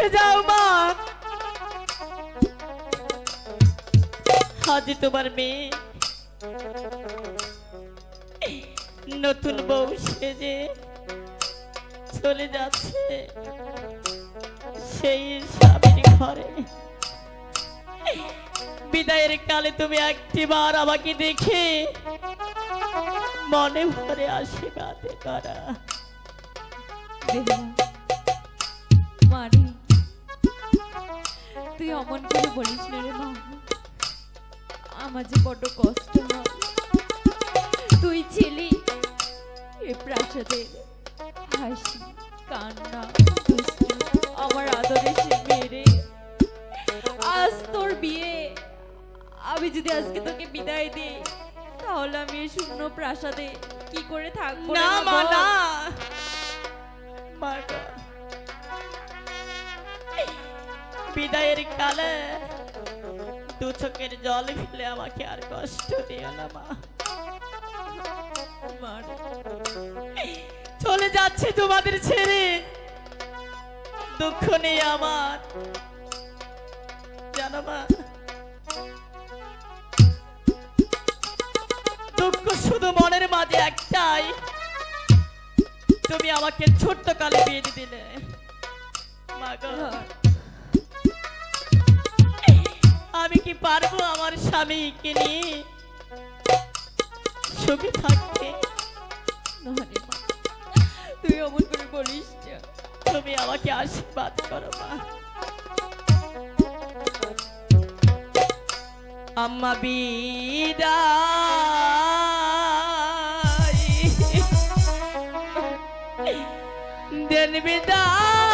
উঠে যাও মা। আজ তোমার মেয়ে নতুন বউ সেজে চলে যাচ্ছে। সেই স্বামীর ঘরে। বিদায়ের কালে তুমি একটিবার আমাকে দেখে মনে ভরে আশীর্বাদ করা। তুই অমন করে বলিস না রে মা। আমার যে বড্ড কষ্ট। হয় তুই ছিলি এ প্রাসাদের হাসি কান্না আমার আদরে সে মেরে আজ তোর বিয়ে। আমি যদি আজকে তোকে বিদায় দিই তাহলে আমি এই শূন্য প্রাসাদে কি করে থাকব না। মা না। বিদায়ের কালে দু চোখের জল ফেলে আমাকে আর কষ্ট দিও না, মা। চলে যাচ্ছে তোমাদের ছেড়ে। দুঃখ নেই আমার। জানো, মা, দুঃখ শুধু মনের মাঝে একটাই। তুমি আমাকে ছোট্ট কালে বিয়ে দিলে। মা আমি কি পারব আমার স্বামীকে নিয়ে? সুখে থাকতে? তুই অমন করে বলিস তুমি আমাকে আশীর্বাদ করো মা। আম্মা বিদায়। দেন বিদায়।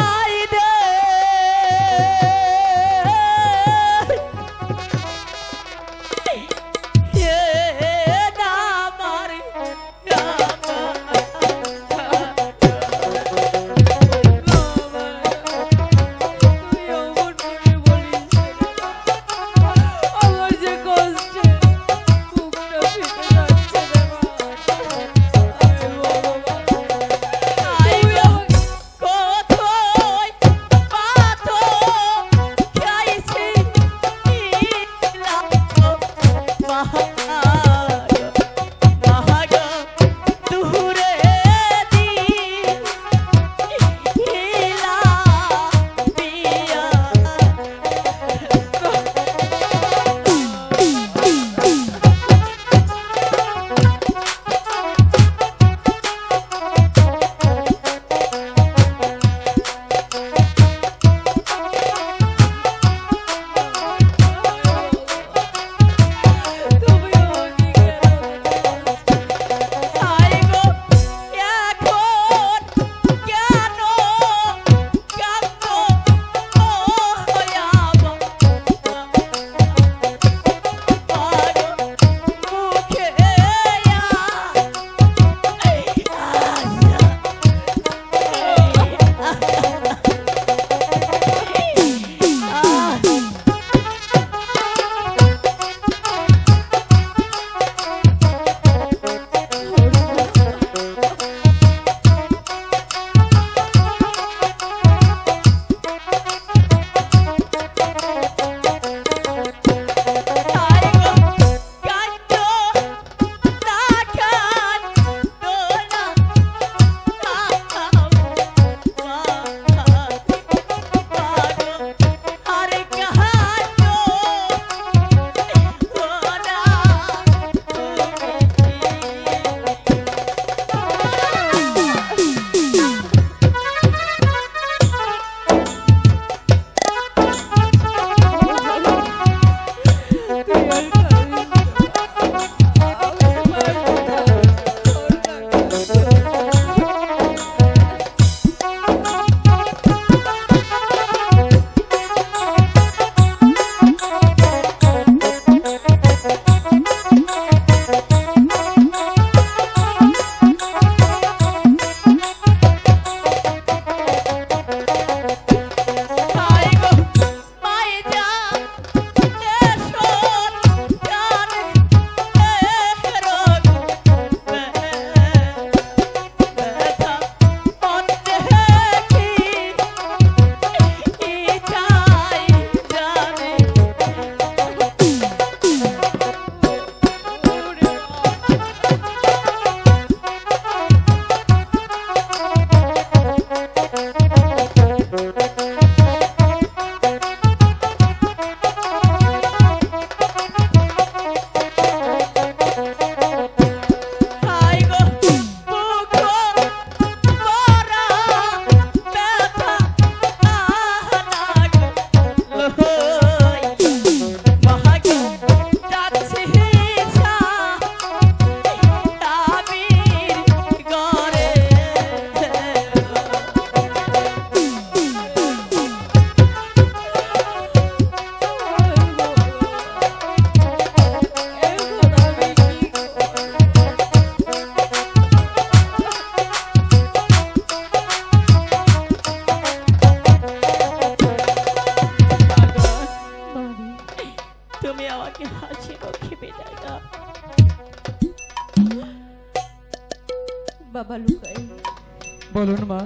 আমাকে হাসি মুখে বিদায় দাও বাবা লুকাই। বলুন মা।